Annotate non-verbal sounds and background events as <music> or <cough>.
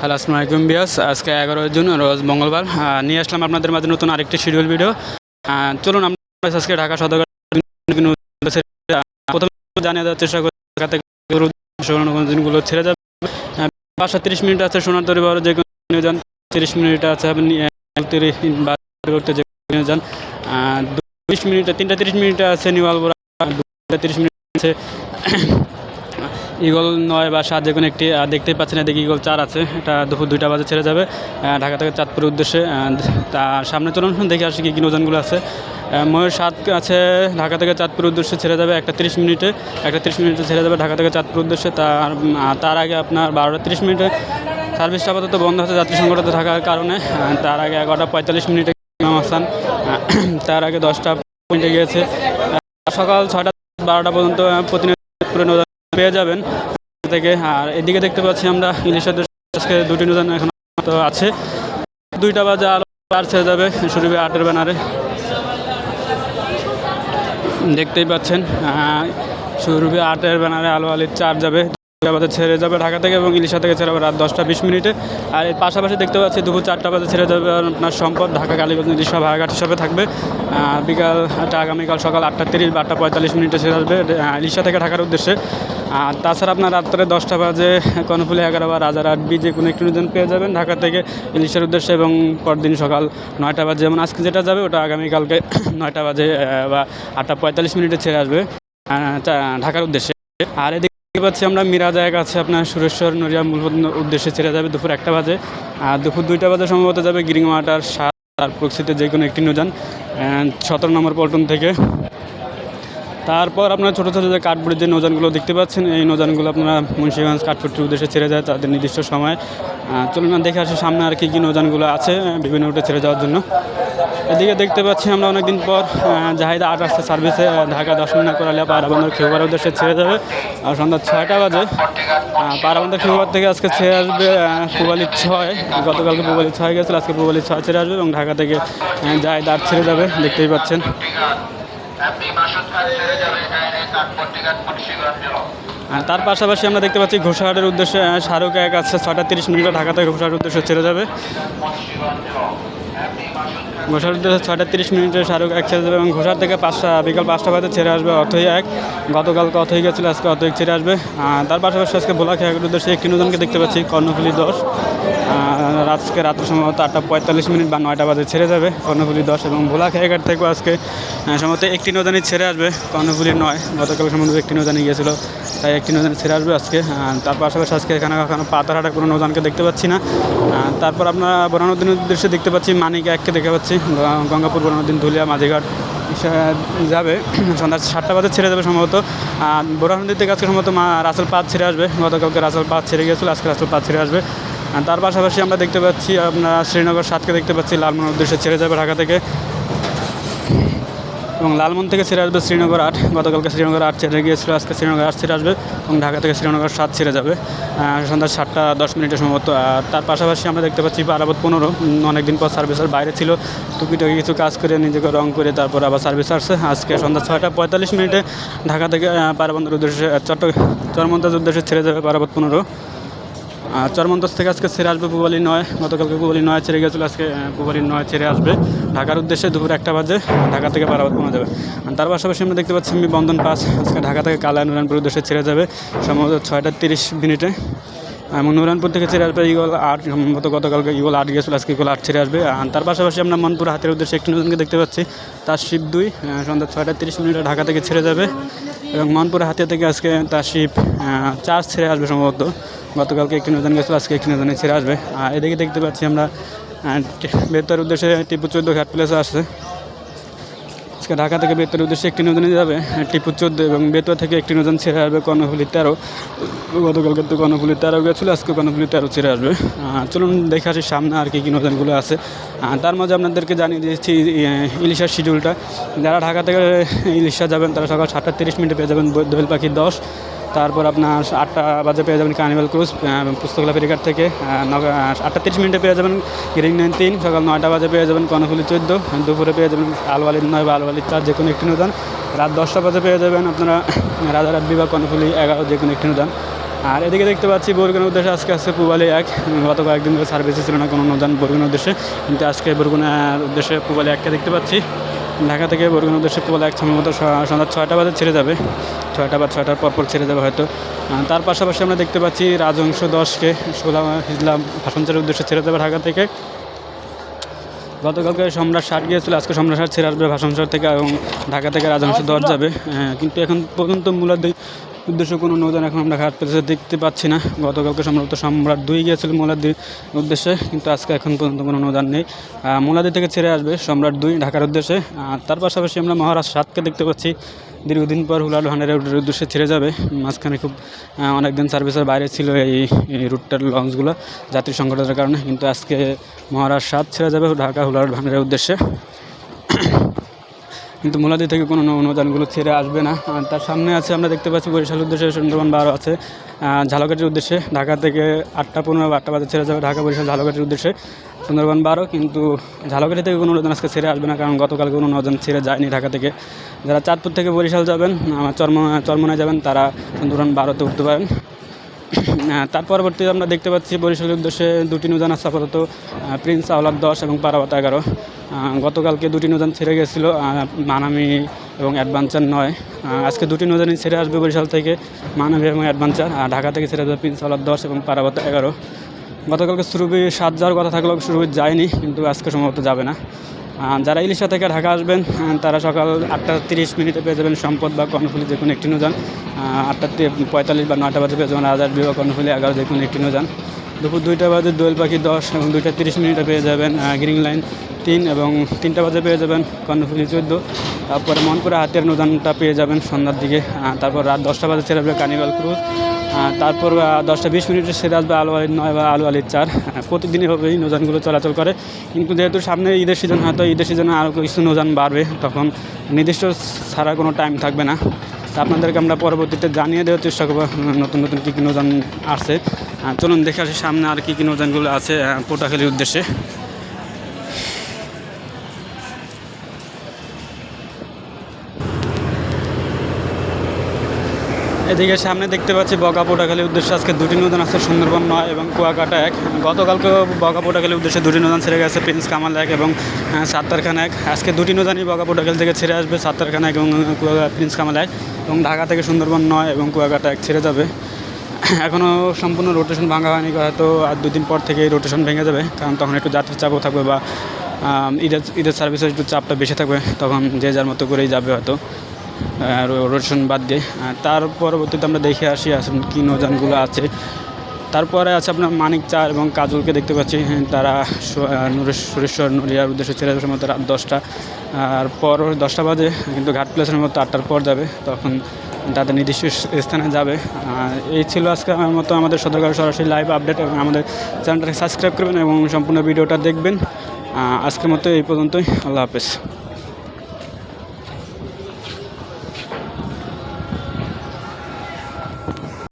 Hello, আসসালামু আলাইকুম বিয়াস আজকে এগারো জুন, রোজ মঙ্গলবার। নিয়ে আসলাম আপনাদের মাঝে নতুন আরেকটি শিডিউল ভিডিও। চলুন, আমরা আজকে ঢাকা সদর প্রথমে জানিয়ে দেওয়ার চেষ্টা করি ঢাকা থেকে দিনগুলো ছেড়ে যাবে। পাঁচশো তিরিশ মিনিট আছে সোনার তরি বারো, যে কোনো যান তিরিশ মিনিট আছে আপনি তিরিশ পরিবর্তে যে কোনো যান বিশ মিনিট, তিনটা তিরিশ মিনিট আছে নিউ আলবোরা তিরিশ মিনিট আছে ইগল নয় বা সাত যে কোনো একটি দেখতেই পাচ্ছেন এদিকে ইগল চার আছে। এটা দুপুর দুইটা বাজে ছেড়ে যাবে। ঢাকা থেকে চাঁদপুরের উদ্দেশ্যে তা সামনে চলুন, দেখে আসি কী কী নৌযানগুলো আছে। ময়ূর সাত আছে ঢাকা থেকে চাঁদপুর উদ্দেশ্যে ছেড়ে যাবে, একটা তিরিশ মিনিটে, একটা তিরিশ মিনিটে ছেড়ে যাবে ঢাকা থেকে চাঁদপুর উদ্দেশ্যে। তার তার আগে আপনার বারোটা তিরিশ মিনিটে সার্ভিসটা আপাতত বন্ধ হচ্ছে যাত্রী সংকটে থাকার কারণে। তার আগে এগারোটা পঁয়তাল্লিশ মিনিটে ইমাম <clears throat> তার আগে দশটা মিনিটে গিয়েছে। সকাল ছটা বারোটা পর্যন্ত প্রতিনিয়ত পেয়ে যাবেন। থেকে, আর এদিকে দেখতে পাচ্ছি আমরা ইলিশের আজকে দুটি নতুন এখন তো আছে। দুইটা বাজে আলো আর ছেড়ে যাবে শুরুবে আটের ব্যানারে। দেখতেই পাচ্ছেন সুরভি আটের ব্যানারে আলো আলির চার যাবে। বাজে ছেড়ে যাবে ঢাকা থেকে এবং ইলিশা থেকে ছেড়ে যাবে রাত দশটা বিশ মিনিটে। আর এর পাশাপাশি দেখতে পাচ্ছি দুপুর চারটা বাজে ছেড়ে যাবে আপনার সম্পদ। ঢাকা, কালীগঞ্জ, ইলিশা ভাড়াঘাট হিসাবে থাকবে। বিকাল আগামীকাল সকাল আটটা তিরিশ বা আটটা পঁয়তাল্লিশ মিনিটে ছেড়ে আসবে ইলিশা থেকে ঢাকার উদ্দেশ্যে। আর তাছাড়া আপনার রাত্রে দশটা বাজে কর্ণফুলি এগারো বা রাজার আট বি যে কোনো একটি নতুন পেয়ে যাবেন ঢাকা থেকে ইলিশের উদ্দেশ্যে এবং পরদিন সকাল নয়টা বাজে। যেমন আজকে যেটা যাবে ওটা আগামীকালকে <coughs> নয়টা বাজে বা আটটা পঁয়তাল্লিশ মিনিটে ছেড়ে আসবে ঢাকার উদ্দেশ্যে। আর এদিকে দেখতে পাচ্ছি আমরা মিরাজায় এক আছে আপনার, সুরেশ্বর, নড়িয়া মূল উদ্দেশ্যে ছেড়ে যাবে দুপুর একটা বাজে। আর দুপুর দুইটা বাজে সম্ভবত যাবে গ্রিং ওয়াটার সাত আর প্রক্সিতে যে কোনো একটি নৌযান সতেরো নম্বর পল্টন থেকে। তারপর আপনার ছোটো ছোটো যে কাঠবুড়ির যে নৌযানগুলো দেখতে পাচ্ছেন, এই নৌযানগুলো আপনারা মুন্সিগঞ্জ কাঠপুটির উদ্দেশ্যে ছেড়ে যায় তাদের নির্দিষ্ট সময়। চলুন দেখে আসি সামনে আর কী কী নৌযানগুলো আছে বিভিন্ন রুটে ছেড়ে যাওয়ার জন্য। এদিকে দেখতে পাচ্ছি আমরা অনেকদিন পর জাহিদা আট আসছে সার্ভিসে ঢাকা দশ মিনিট করালে পারাবন্দর খেউবার উদ্দেশ্যে ছেড়ে যাবে আর সন্ধ্যা ছয়টা বাজে। পারাবন্দর খেউবার থেকে আজকে ছেড়ে আসবে পুবালি ছয়। গতকালকে পুবালি ছয় গেছিল, আজকে পুবালি ছয় ছেড়ে আসবে এবং ঢাকা থেকে জাহিদা আট ছেড়ে যাবে, দেখতেই পাচ্ছেন। আর তার পাশাপাশি আমরা দেখতে পাচ্ছি ঘোষাহাটের উদ্দেশ্যে শাহরুখ এক আছে ছটা তিরিশ মিনিটে ঢাকা থেকে ঘোষাহাটের উদ্দেশ্যে ছেড়ে যাবে। ঘোষার উদ্দেশ্যে ছটা তিরিশ মিনিটে শাহরুখ এক ছেড়ে যাবে এবং ঘোষার থেকে পাঁচটা, বিকাল পাঁচটা বাজে ছেড়ে আসবে অথই এক। গতকালকে অথই গেছিল, আজকে অথই ছেড়ে আসবে। তার পাশাপাশি আজকে ভোলা খেয়াঘাটের উদ্দেশ্যে একটি নতুনকে দেখতে পাচ্ছি, কর্ণফুলি দশ। আজকে রাত্রে সম্ভবত আটটা পঁয়তাল্লিশ মিনিট বা নয়টা বাজে ছেড়ে যাবে। কর্ণফুলি দশ এবং ভোলা খেয়াঘাট থেকেও আজকে সম্ভবত একটি নদানি ছেড়ে আসবে। কর্ণফুলি নয়, গতকাল সম্ভবত একটি নদানি গিয়েছিল, তাই একটি নদানি ছেড়ে আসবে আজকে। তার পাশাপাশি আজকে এখানে এখনও পাতারহাটা কোনো নদানকে দেখতে পাচ্ছি না। তারপর আপনার বোরানুদ্দিনের উদ্দেশ্যে দেখতে পাচ্ছি মানিক এককে দেখতে পাচ্ছি। গঙ্গাপুর বোরানুদ্দিন ধুলিয়া মাঝিঘাট যাবে। <clears throat> সন্ধ্যা সাতটা বাজে ছেড়ে যাবে সম্ভবত। আর বোরানুদ্দিন থেকে আজকে সম্ভবত মা রাসেল পাঁচ ছেড়ে আসবে। গতকালকে রাসেল পাঁচ ছেড়ে গিয়েছিল, আজকে রাসেল পাঁচ ছেড়ে আসবে। তার পাশাপাশি আমরা দেখতে পাচ্ছি আপনার শ্রীনগর সাতকে দেখতে পাচ্ছি লালমোহন উদ্দেশ্যে ছেড়ে যাবে ঢাকা থেকে। এবং লালমন থেকে ছেড়ে আসবে শ্রীনগর আট গতকালকে শ্রীনগর আট ছেড়ে গিয়েছিল আজকে শ্রীনগর আট ছেড়ে আসবে এবং ঢাকা থেকে শ্রীনগর সাত ছেড়ে যাবে। সন্ধ্যা সাতটা দশ মিনিটের সম্ভবত তার পাশাপাশি আমরা দেখতে পাচ্ছি পারাবত পনেরো অনেকদিন পর সার্ভিসের বাইরে ছিল। টুকিটাকি কিছু কাজ করে নিজেকে রং করে তারপর আবার সার্ভিস আসছে। আজকে সন্ধ্যা ছয়টা পঁয়তাল্লিশ মিনিটে ঢাকা থেকে আহ, পারাবন্দের উদ্দেশ্যে চট্ট চরমন্তাজ উদ্দেশ্যে ছেড়ে যাবে পারাবত পনেরো। চরমন্তস থেকে আজকে ছেড়ে আসবে পুবালি নয়, গতকালকে পুবালি নয় ছেড়ে গেছিল আজকে পুবালি নয় ছেড়ে আসবে। ঢাকার উদ্দেশ্যে দুপুর একটা বাজে, ঢাকা থেকে পারাবাদ পৌঁছে যাবে। তার পাশাপাশি আমরা দেখতে পাচ্ছি বন্ধন পাস, আজকে ঢাকা থেকে কালা নুরানপুর উদ্দেশ্যে ছেড়ে যাবে, সম্ভবত ছয়টা তিরিশ মিনিটে। এবং নুরানপুর থেকে ছেড়ে আসবে, ইগল আট, সম্ভবত গতকালকে ইগল আট গিয়েছিল, আজকে ইগল আট ছেড়ে আসবে। আর তার পাশাপাশি আমরা মনপুর হাতের উদ্দেশ্যে একটি নতুনকে দেখতে পাচ্ছি তার শিপ দুই সন্ধ্যা ছয়টা তিরিশ মিনিটে ঢাকা থেকে ছেড়ে যাবে। এবং মনপুর হাতিয়া থেকে আজকে তার শিপ চার্জ ছেড়ে আসবে সম্ভবত। গতকালকে একটি নতুন গেছিল, আজকে একটি নতুন ছেড়ে আসবে। আর এদিকে দেখতে পাচ্ছি আমরা বেতার উদ্দেশ্যে টিপু চোদ্দ ঘাট প্লেসে আসছে। আজকে ঢাকা থেকে বেতার উদ্দেশ্যে একটি নদী যাবে টিপু চোদ্দ এবং বেতুয়া থেকে একটি নদী ছেড়ে আসবে কর্ণফুলি তেরো। গতকালকে তো কর্ণফুলি তেরো গেছিল, আজকে কর্ণফুলি তেরো ছেড়ে আসবে। চলুন দেখে আসি সামনে আর কী কী নদীগুলো আছে। তার মাঝে আপনাদেরকে জানিয়ে দিয়েছি ইলিশার শিডিউলটা যারা ঢাকা থেকে ইলিশা যাবেন, তারা সকাল সাতটা তিরিশ মিনিটে পেয়ে যাবেন দোয়েল পাখি দশ। তারপর আপনার আটটা বাজে পেয়ে যাবেন কার্নিভাল ক্রুজ পুস্তকলা ফেরিঘাট থেকে। আটটা তিরিশ মিনিটে পেয়ে যাবেন গ্রিন নাইন তিন, সকাল নয়টা বাজে পেয়ে যাবেন কর্ণফুলি চোদ্দ, দুপুরে পেয়ে যাবেন আলওয়ালির নয় বা আলওয়ালির চার যে কোনো একটি নদান রাত দশটা বাজে পেয়ে যাবেন আপনারা রাজারাত বিভাগ কর্ণফুলি এগারো যে কোনো একটি নদান আর এদিকে দেখতে পাচ্ছি বরগুনার উদ্দেশ্যে আজকে আসছে পুবালি এক। গত কয়েকদিন ধরে সার্ভিসে ছিল না কোনো অনুদান বরগুনার উদ্দেশ্যে। কিন্তু আজকে বরগুনার উদ্দেশ্যে পুবালি এককে দেখতে পাচ্ছি। ঢাকা থেকে বরগুন উদ্দেশ্যে প্রবল এক সময় মতো সন্ধ্যা ছয়টা বাজে ছেড়ে যাবে। ছয়টা বা ছয়টার পরপর পর ছেড়ে যাবে হয়তো। তার পাশাপাশি আমরা দেখতে পাচ্ছি রাজংশ দশকে সোলা ইসলাম ভাষণচারের উদ্দেশ্যে ছেড়ে যাবে ঢাকা থেকে। গতকালকে সম্রাট ষাট গিয়েছিল আজকে সম্রাট ষাট ছেড়ে আসবে ভাষণচর থেকে এবং ঢাকা থেকে রাজংশ দশ যাবে। হ্যাঁ, কিন্তু এখন পর্যন্ত মূলত উদ্দেশ্য কোনো নৌযান এখন আমরা ঘাট পেতে দেখতে পাচ্ছি না। গতকালকে সম্ভবত সম্রাট দুই গিয়েছিল মোলাদির উদ্দেশ্যে, কিন্তু আজকে এখন পর্যন্ত কোনো নৌযান নেই। মোলাদি থেকে ছেড়ে আসবে সম্রাট দুই ঢাকার উদ্দেশ্যে। আর তার পাশাপাশি আমরা মহারাজ সাতকে দেখতে পাচ্ছি। দীর্ঘদিন পর হুলাল ভান্ডারের উদ্দেশ্যে ছেড়ে যাবে। মাঝখানে খুব অনেকদিন সার্ভিসের বাইরে ছিল এই রুটটার লঞ্চগুলো যাত্রী সংকটের কারণে। কিন্তু আজকে মহারাজ সাত ছেড়ে যাবে ঢাকা হুলাল ভান্ডারের উদ্দেশ্যে। কিন্তু মোলাদি থেকে কোনো নৌযানগুলো ছেড়ে আসবে না। আর তার সামনে আছে আমরা দেখতে পাচ্ছি বরিশাল উদ্দেশ্যে সুন্দরবন বারো আছে। আহ, ঝালকাঠির উদ্দেশ্যে ঢাকা থেকে আটটা পনেরো আটটা বাজে ছেড়ে যাবে ঢাকা বরিশাল ঝালকাঠির উদ্দেশ্যে সুন্দরবন বারো। কিন্তু ঝালকাঠি থেকে কোনো নৌযান আজকে ছেড়ে আসবে না কারণ গতকাল কোনো নৌযান ছেড়ে যায়নি ঢাকা থেকে। যারা চাঁদপুর থেকে বরিশাল যাবেন চর্ম চর্মনায় যাবেন তারা সুন্দরবন বারোতে উঠতে পারেন। তার পরবর্তী আমরা দেখতে পাচ্ছি বরিশালের উদ্দেশ্যে দুটি নৌযান আছে আপাতত প্রিন্স আওলাদ দশ এবং পারাবাত এগারো। গতকালকে দুটি নৌযান ছেড়ে গেছিল মানামি এবং অ্যাডভেঞ্চার নয়। আজকে দুটি নৌযানই ছেড়ে আসবে বরিশাল থেকে, মানামি এবং অ্যাডভেঞ্চার ঢাকা থেকে ছেড়ে যাবে প্রিন্স আওলাদ দশ এবং পারাবাত এগারো। গতকালকে সুরভি সাত যাওয়ার কথা থাকলেও সুরভি যায়নি, কিন্তু আজকে সম্ভবত যাবে না। যারা ইলিশা থেকে ঢাকা আসবেন তারা সকাল আটটা তিরিশ মিনিটে পেয়ে যাবেন সম্পদ বা কর্ণফুলি যে কোনো একটি নৌযান। আটটা পঁয়তাল্লিশ বা নয়টা বাজে পেয়ে যাবেন রাজার বিবাহ কর্ণফুলি এগারো যে কোনো একটি নৌযান। দুপুর দুইটা বাজে দোয়েল পাখি দশ এবং দুইটা তিরিশ মিনিটে পেয়ে যাবেন গ্রিন লাইন। তিন এবং তিনটা বাজে পেয়ে যাবেন কর্ণফুলি চোদ্দ। তারপরে মনপুরে হাতের নৌযানটা পেয়ে যাবেন সন্ধ্যার দিকে। তারপর রাত দশটা বাজে ছেড়ে কার্নিভাল ক্রুজ। তারপর দশটা বিশ মিনিটে সেরে আসবে আলু আলির নয় বা আলু আলির চার। প্রতিদিনই হবে এই নৌযানগুলো চলাচল করে। কিন্তু যেহেতু সামনে ঈদের সিজন হয়তো ঈদের সিজনে আরও কিছু নৌযান বাড়বে। তখন নির্দিষ্ট ছাড়া কোনো টাইম থাকবে না। আপনাদেরকে আমরা পরবর্তীতে জানিয়ে দেওয়ার চেষ্টা করব নতুন নতুন কী কী নৌযান আসছে। আহ, চলুন দেখে আসি সামনে আর কী কী নৌযানগুলো আছে পোটাখালির উদ্দেশ্যে। এদিকে সামনে দেখতে পাচ্ছি বগা পোটাখালির উদ্দেশ্যে আজকে দুটি নৌযান আছে সুন্দরবন নয় এবং কুয়াকাটা এক। গতকালকেও বগা পোটাখালির উদ্দেশ্যে দুটি নৌযান ছেড়ে গেছে প্রিন্স কামাল এক এবং আহ, সাত্তারখান এক। আজকে দুটি নদানই বগা পোটাখালি থেকে ছেড়ে আসবে সাত্তারখান এক এবং প্রিন্স কামাল এক এবং ঢাকা থেকে সুন্দরবন নয় এবং কুয়াকাটা এক ছেড়ে যাবে। <clears throat> এখনও সম্পূর্ণ রোটেশন ভাঙা হয়নি হয়তো আর দুদিন পর থেকে রোটেশন ভেঙে যাবে কারণ তখন একটু যাত্রীর চাপও থাকবে বা ঈদের ঈদের সার্ভিসের একটু চাপটা বেশি থাকবে তখন যে যার মতো করেই যাবে হয়তো। রোটেশন বাদ দিয়ে। তার পরবর্তীতে আমরা দেখে আসি আসুন কী নৌযানগুলো আছে। তারপরে আছে আপনার মানিক চা এবং কাজলকে দেখতে পাচ্ছি। হ্যাঁ, তারা সুরেশ্বর নড়িয়ার উদ্দেশ্যে ছেড়ে সম্ভবত রাত দশটা। আর পর দশটা বাজে কিন্তু ঘাট প্লেসের মতো আটটার পর যাবে তখন তাদের নির্দিষ্ট স্থানে যাবে। এই ছিল আজকে আমার মতো আমাদের সদরকার সরাসরি লাইভ আপডেট এবং আমাদের চ্যানেলটাকে সাবস্ক্রাইব করবেন এবং সম্পূর্ণ ভিডিওটা দেখবেন। আজকের মতো এই পর্যন্তই। আল্লাহ হাফেজ।